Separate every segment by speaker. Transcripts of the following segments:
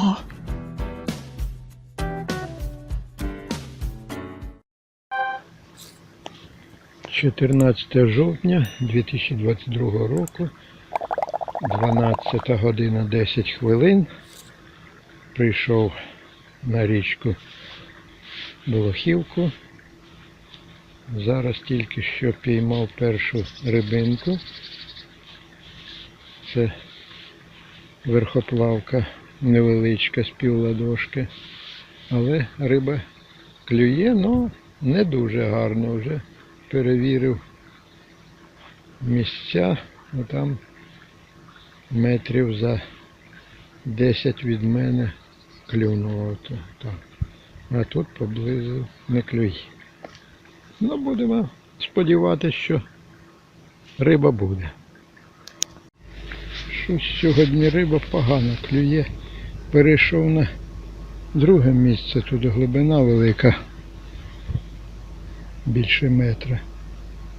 Speaker 1: О! Чотирнадцяте жовтня 2022 року, 12 година 10 хвилин. Прийшов на річку Болохівку. Зараз тільки що піймав першу рибинку. Це верхоплавка невеличка з півладошки. Але риба клює, ну не дуже гарно вже. Перевірив місця, ну там метрів за 10 від мене клюнуло. А тут поблизу не клює. Ну, будемо сподіватися, що риба буде. Щось сьогодні риба погано клює. Перейшов на друге місце, тут глибина велика, більше метра.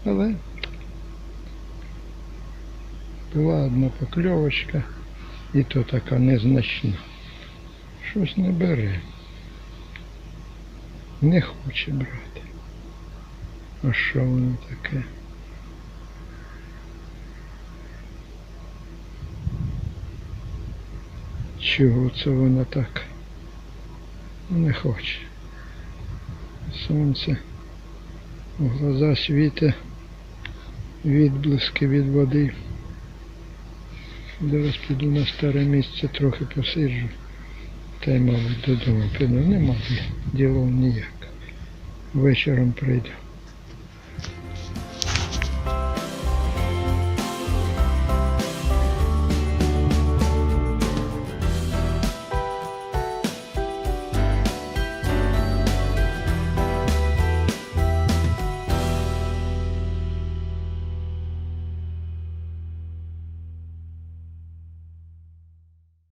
Speaker 1: Але була одна покльовочка, і то така незначна. Щось не бере. Не хоче брати. А що воно таке? Чого це воно так? Не хоче. Сонце. У глаза світе відблиски від води. Зараз піду на старе місце, трохи посиджу. Та й, мабуть, додому піду. Нема ділов ніяк. Вечором прийду.